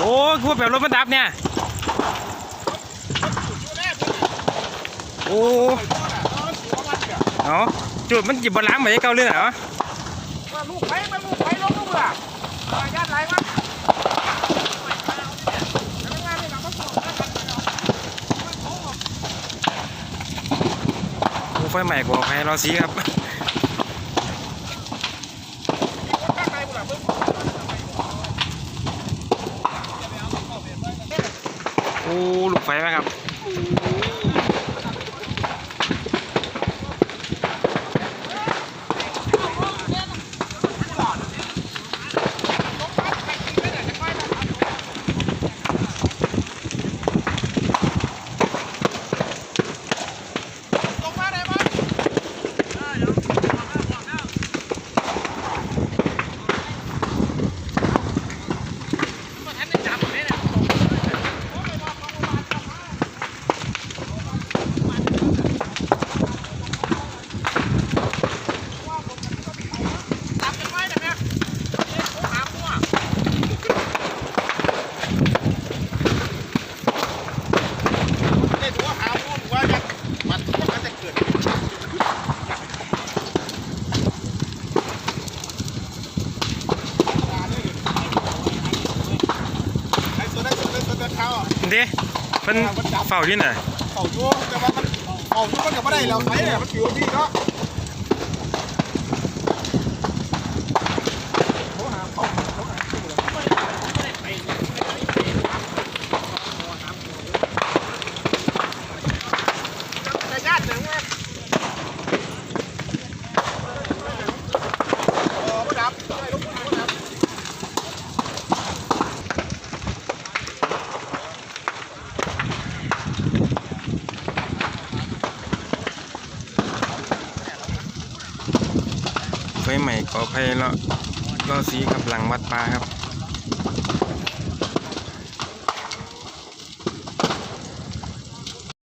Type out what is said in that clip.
แบบรถมันดับเนี่ย โอ้เอาจุดมันจิบบล้างไปเก่าเลยเหรอลูกไผ่มันลูกไผ่ลงลูกเบื่อมาญาติไรมั้งโอ้ไฟใหม่กว่าไฟรอสีครับ อ้ลูกไฟไหมครับ ลงมาได้มั้ง เนี่ยถือว่าหาพูดว่าจะมันมันจะเกิดไอ้ตัวนั้นตัวนั้นตัวนั้นเท้าอะ เดิเพิ่นเฝ้าอยู่น่ะ เขาอยู่แต่ว่ามันเขาอยู่มันก็ไม่ได้แล้วใครเนี่ยมันผิวพี่เนาะแต่ญาติหนึ่งไงเออไม่ดับไม่ลุกไม่ดับ ไฟใหม่ขอไฟแล้วรอสีกับหลังวัดปลาครับ